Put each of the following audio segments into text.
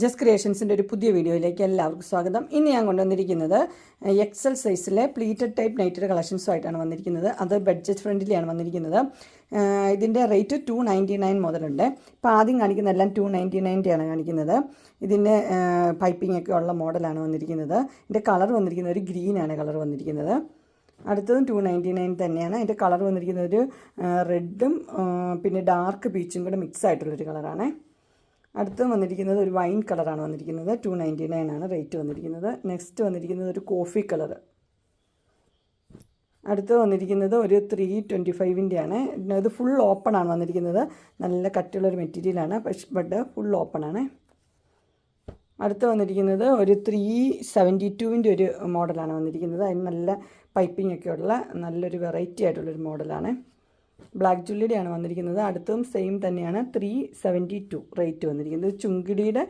Just ക്രിയേഷൻസിന്റെ ഒരു പുതിയ വീഡിയോയിലേക്ക് എല്ലാവർക്കും സ്വാഗതം. ഇന്ന് ഞാൻ കൊണ്ടുവന്നിരിക്കുന്നത് എക്സൽ സൈസിലെ പ്ലീറ്റഡ് ടൈപ്പ് നൈറ്റഡ് കളക്ഷൻസുമായിട്ടാണ് വന്നിരിക്കുന്നത്. അത് ബഡ്ജറ്റ് ഫ്രണ്ട്ലിയാണ് വന്നിരിക്കുന്നത്. ഇതിന്റെ റേറ്റ് ടു നയന്റി നയൻ മുതലുണ്ട്. ഇപ്പോൾ ആദ്യം കാണിക്കുന്ന എല്ലാം ടു നയന്റി നയന്റിയാണ് കാണിക്കുന്നത്. ഇതിന്റെ പൈപ്പിംഗ് ഒക്കെ ഉള്ള മോഡലാണ് വന്നിരിക്കുന്നത്. ഇതിന്റെ കളർ വന്നിരിക്കുന്നത് ഒരു ഗ്രീനാണ് കളർ വന്നിരിക്കുന്നത്. അടുത്തതും ടു നയന്റി നയൻ തന്നെയാണ്. അതിന്റെ കളർ വന്നിരിക്കുന്നത് ഒരു റെഡും പിന്നെ ഡാർക്ക് പീച്ചും കൂടെ മിക്സ് ആയിട്ടുള്ളൊരു കളറാണ് അടുത്ത് വന്നിരിക്കുന്നത് ഒരു വൈൻ കളറാണ് വന്നിരിക്കുന്നത്. ടു നയന്റി നയൻ ആണ് റേറ്റ് വന്നിരിക്കുന്നത്. നെക്സ്റ്റ് വന്നിരിക്കുന്നത് ഒരു കോഫി കളർ അടുത്ത് വന്നിരിക്കുന്നത് ഒരു ത്രീ ട്വന്റി ഫൈവിന്റെ ആണ് ഇത് ഫുൾ ഓപ്പൺ ആണ് വന്നിരിക്കുന്നത്. നല്ല കട്ടിയുള്ളൊരു മെറ്റീരിയലാണ്. പക്ഷ് ബട്ട് ഫുൾ ഓപ്പൺ ആണ്. അടുത്ത് വന്നിരിക്കുന്നത് ഒരു ത്രീ സെവന്റി ടുവിന്റെ ഒരു മോഡലാണ് വന്നിരിക്കുന്നത്. അതിന് നല്ല പൈപ്പിംഗ് ഒക്കെ ഉള്ള നല്ലൊരു വെറൈറ്റി ആയിട്ടുള്ളൊരു മോഡലാണ്. ബ്ലാക്ക് ജുല്ലിയുടെയാണ് വന്നിരിക്കുന്നത്. അടുത്തും സെയിം തന്നെയാണ്. ത്രീ സെവന്റി ടു റേറ്റ് വന്നിരിക്കുന്നത്. ചുങ്കിടിയുടെ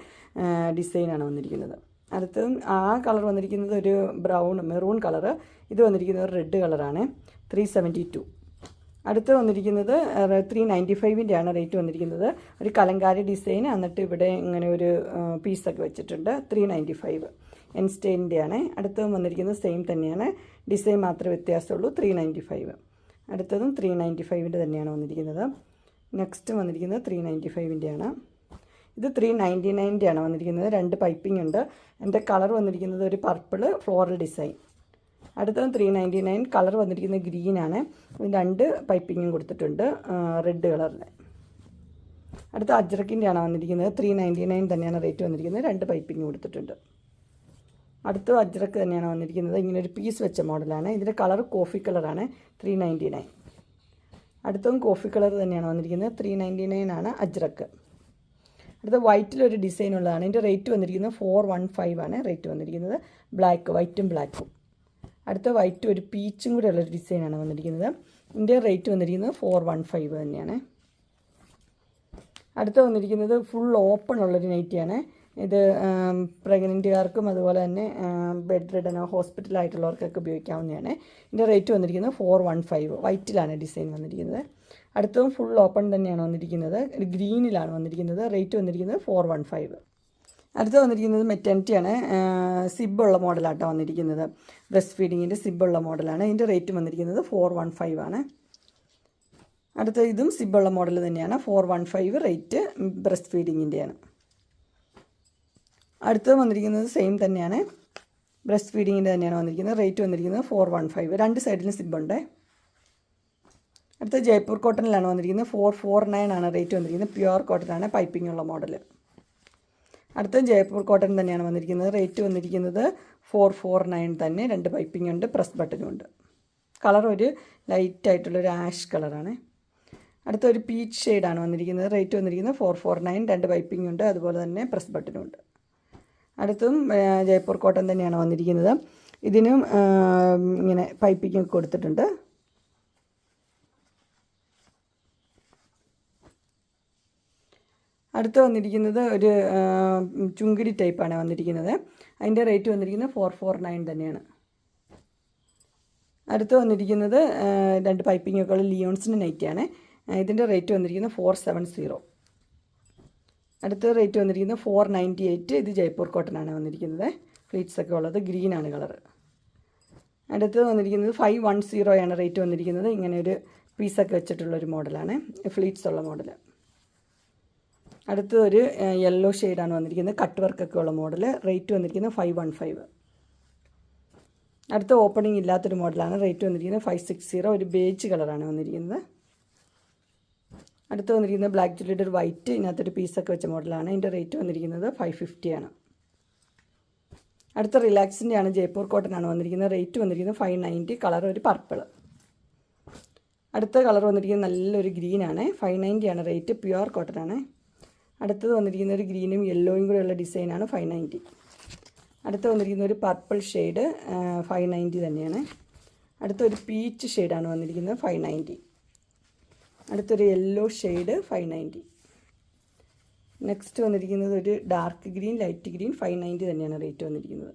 ഡിസൈനാണ് വന്നിരിക്കുന്നത്. അടുത്തതും ആ കളർ വന്നിരിക്കുന്നത് ഒരു ബ്രൗൺ മെറൂൺ കളറ്. ഇത് വന്നിരിക്കുന്നത് റെഡ് കളറാണ്. ത്രീ സെവന്റി ടു അടുത്ത് വന്നിരിക്കുന്നത് ത്രീ നയന്റി ഫൈവിന്റെ ആണ് റേറ്റ് വന്നിരിക്കുന്നത്. ഒരു കലങ്കാരി ഡിസൈൻ. എന്നിട്ട് ഇവിടെ ഇങ്ങനെ ഒരു പീസൊക്കെ വെച്ചിട്ടുണ്ട്. ത്രീ നയന്റി ഫൈവ് എൻസ്റ്റൈനിന്റെയാണ് അടുത്തതും വന്നിരിക്കുന്നത് സെയിം തന്നെയാണ്. ഡിസൈൻ മാത്രമേ വ്യത്യാസമുള്ളൂ. ത്രീ നയന്റി ഫൈവ് അടുത്തതും ത്രീ നയന്റി ഫൈവിന്റെ തന്നെയാണ് വന്നിരിക്കുന്നത്. നെക്സ്റ്റ് വന്നിരിക്കുന്നത് ത്രീ നയന്റി ഫൈവിന്റെയാണ് ഇത് ത്രീ നയന്റി നയന്റെ ആണ് വന്നിരിക്കുന്നത്. രണ്ട് പൈപ്പിംഗ് ഉണ്ട്. എന്റെ കളർ വന്നിരിക്കുന്നത് ഒരു പർപ്പിൾ ഫ്ലോറൽ ഡിസൈൻ അടുത്തത് ത്രീ നയന്റി നയൻ കളർ വന്നിരിക്കുന്നത് ഗ്രീനാണ് രണ്ട് പൈപ്പിങ്ങും കൊടുത്തിട്ടുണ്ട് റെഡ് കളറിൽ അടുത്ത അജ്രക്കിന്റെ ആണ് വന്നിരിക്കുന്നത്. ത്രീ നയന്റി നയൻ തന്നെയാണ് റേറ്റ് വന്നിരിക്കുന്നത്. രണ്ട് പൈപ്പിംഗ് കൊടുത്തിട്ടുണ്ട്. അടുത്ത അജ്രക്ക് തന്നെയാണ് വന്നിരിക്കുന്നത്. ഇങ്ങനെ ഒരു പീസ് വെച്ച മോഡലാണ് ഇതിന്റെ കളർ കോഫി കളറാണ് ത്രീ നയന്റി നയൻ അടുത്തതും കോഫി കളർ തന്നെയാണ് വന്നിരിക്കുന്നത്. ത്രീ നയന്റി നയൻ ആണ് അജ്രക്ക്. അടുത്ത വൈറ്റിലൊരു ഡിസൈൻ ഉള്ളതാണ്. ഇതിന്റെ റേറ്റ് വന്നിരിക്കുന്നത് ഫോർ വൺ ഫൈവ് ആണ്. റേറ്റ് വന്നിരിക്കുന്നത് ബ്ലാക്ക് വൈറ്റും ബ്ലാക്കും അടുത്ത വൈറ്റ് ഒരു പീച്ചും കൂടെ ഉള്ളൊരു ഡിസൈനാണ് വന്നിരിക്കുന്നത്. ഇതിന്റെ റേറ്റ് വന്നിരിക്കുന്നത് ഫോർ വൺ ഫൈവ് തന്നെയാണ്. അടുത്ത വന്നിരിക്കുന്നത് ഫുൾ ഓപ്പൺ ഉള്ളൊരു നൈറ്റിയാണ് ഇത് പ്രഗ്നന്റുകാർക്കും അതുപോലെ തന്നെ ബെഡ് റിഡനോ ഹോസ്പിറ്റലായിട്ടുള്ളവർക്കൊക്കെ ഉപയോഗിക്കാവുന്നതാണ്. ഇതിന്റെ റേറ്റ് വന്നിരിക്കുന്നത് ഫോർ വൺ ഫൈവ് വൈറ്റിലാണ് ഡിസൈൻ വന്നിരിക്കുന്നത്. അടുത്തതും ഫുൾ ഓപ്പൺ തന്നെയാണ് വന്നിരിക്കുന്നത്. ഗ്രീനിലാണ് വന്നിരിക്കുന്നത്. റേറ്റ് വന്നിരിക്കുന്നത് ഫോർ വൺ ഫൈവ് അടുത്ത് വന്നിരിക്കുന്നത് മെറ്റേണിറ്റിയാണ് സിബുള്ള മോഡലാട്ടോ വന്നിരിക്കുന്നത്. ബ്രസ്റ്റ് ഫീഡിങ്ങിന്റെ സിബുള്ള മോഡലാണ്. ഇതിന്റെ റേറ്റ് വന്നിരിക്കുന്നത് ഫോർ വൺ ഫൈവ് ആണ്. അടുത്ത ഇതും സിബുള്ള മോഡൽ തന്നെയാണ്. Four one five rate breast ഫീഡിങ്ങിന്റെയാണ് അടുത്തത് വന്നിരിക്കുന്നത് സെയിം തന്നെയാണ്. ബ്രസ്റ്റ് ഫീഡിങ്ങിന്റെ തന്നെയാണ് വന്നിരിക്കുന്നത്. റേറ്റ് വന്നിരിക്കുന്നത് ഫോർ വൺ ഫൈവ് രണ്ട് സൈഡിലും സിബുണ്ട് അടുത്ത ജയ്പൂർ കോട്ടണിലാണ് വന്നിരിക്കുന്നത്. ഫോർ ഫോർ നയൻ ആണ് റേറ്റ് വന്നിരിക്കുന്നത്. പ്യുവർ കോട്ടനാണ് പൈപ്പിംഗ് ഉള്ള മോഡൽ അടുത്ത ജയ്പൂർ കോട്ടൺ തന്നെയാണ് വന്നിരിക്കുന്നത്. റേറ്റ് വന്നിരിക്കുന്നത് ഫോർ ഫോർ നയൻ തന്നെ. രണ്ട് പൈപ്പിംഗ് ഉണ്ട് പ്രസ് ബട്ടനും ഉണ്ട്. കളർ ഒരു ലൈറ്റ് ആയിട്ടുള്ളൊരു ആഷ് കളറാണ് അടുത്ത ഒരു പീച്ച് ഷെയ്ഡാണ് വന്നിരിക്കുന്നത്. റേറ്റ് വന്നിരിക്കുന്നത് ഫോർ ഫോർ നയൻ രണ്ട് പൈപ്പിംഗ് ഉണ്ട്. അതുപോലെ തന്നെ പ്രസ് ബട്ടനും ഉണ്ട്. അടുത്തും ജയ്പൂർ കോട്ടൺ തന്നെയാണ് വന്നിരിക്കുന്നത്. ഇതിനും ഇങ്ങനെ പൈപ്പിങ് കൊടുത്തിട്ടുണ്ട്. അടുത്ത് വന്നിരിക്കുന്നത് ഒരു ചുങ്കിടി ടൈപ്പാണ് വന്നിരിക്കുന്നത്. അതിന്റെ റേറ്റ് വന്നിരിക്കുന്നത് ഫോർ ഫോർ നയൻ തന്നെയാണ്. അടുത്ത് വന്നിരിക്കുന്നത് രണ്ട് പൈപ്പിങ്ങൊക്കെ ഉള്ള ലിയോൺസിന്റെ നൈറ്റാണ് ഇതിന്റെ റേറ്റ് വന്നിരിക്കുന്നത് ഫോർ സെവൻ സീറോ. അടുത്ത റേറ്റ് വന്നിരിക്കുന്നത് ഫോർ നയന്റി എയ്റ്റ് ഇത് ജയ്പൂർ കോട്ടനാണ് വന്നിരിക്കുന്നത്. ഫ്ലീറ്റ്സ് ഒക്കെ ഉള്ളത് ആണ് കളർ അടുത്തത് വന്നിരിക്കുന്നത് ഫൈവ് വൺ സീറോയാണ് റേറ്റ് വന്നിരിക്കുന്നത്. ഇങ്ങനെ ഒരു പീസൊക്കെ വെച്ചിട്ടുള്ളൊരു മോഡലാണ് ഫ്ലീറ്റ്സ് ഉള്ള മോഡൽ അടുത്തത് ഒരു യെല്ലോ ഷെയ്ഡാണ് വന്നിരിക്കുന്നത്. കട്ട് വർക്കൊക്കെ ഉള്ള മോഡൽ റേറ്റ് വന്നിരിക്കുന്നത് ഫൈവ് വൺ ഫൈവ് അടുത്ത ഓപ്പണിംഗ് ഇല്ലാത്തൊരു മോഡലാണ് റേറ്റ് വന്നിരിക്കുന്നത് ഫൈവ് സിക്സ് സീറോ ഒരു ബേജ് കളറാണ് വന്നിരിക്കുന്നത്. അടുത്ത് വന്നിരിക്കുന്നത് ബ്ലാക്ക് ജുല്ലിയുടെ ഒരു വൈറ്റ് ഇതിനകത്തൊരു പീസൊക്കെ വെച്ച മോഡലാണ് ഇതിന്റെ റേറ്റ് വന്നിരിക്കുന്നത് ഫൈവ് ഫിഫ്റ്റി ആണ്. അടുത്ത റിലാക്സിന്റെ ആണ് ജയ്പൂർ കോട്ടൺ ആണ് വന്നിരിക്കുന്നത്. റേറ്റ് വന്നിരിക്കുന്നത് ഫൈവ് നയന്റി കളർ ഒരു പർപ്പിൾ അടുത്ത കളർ വന്നിരിക്കുന്നത് നല്ലൊരു ഗ്രീനാണ് ഫൈവ് നയന്റി ആണ് റേറ്റ് പ്യുവർ കോട്ടൺ ആണ്. അടുത്തത് വന്നിരിക്കുന്ന ഒരു ഗ്രീനും യെല്ലോയും കൂടെയുള്ള ഡിസൈനാണ് ഫൈവ് നയന്റി അടുത്ത് വന്നിരിക്കുന്ന ഒരു പർപ്പിൾ ഷെയ്ഡ് ഫൈവ് നയന്റി തന്നെയാണ്. അടുത്തൊരു പീച്ച് ഷെയ്ഡാണ് വന്നിരിക്കുന്നത് ഫൈവ് നയന്റി അടുത്തൊരു yellow shade five ninety next വന്നിരിക്കുന്നത് ഒരു dark green light green five ninety തന്നെയാണ് റേറ്റ് വന്നിരിക്കുന്നത്.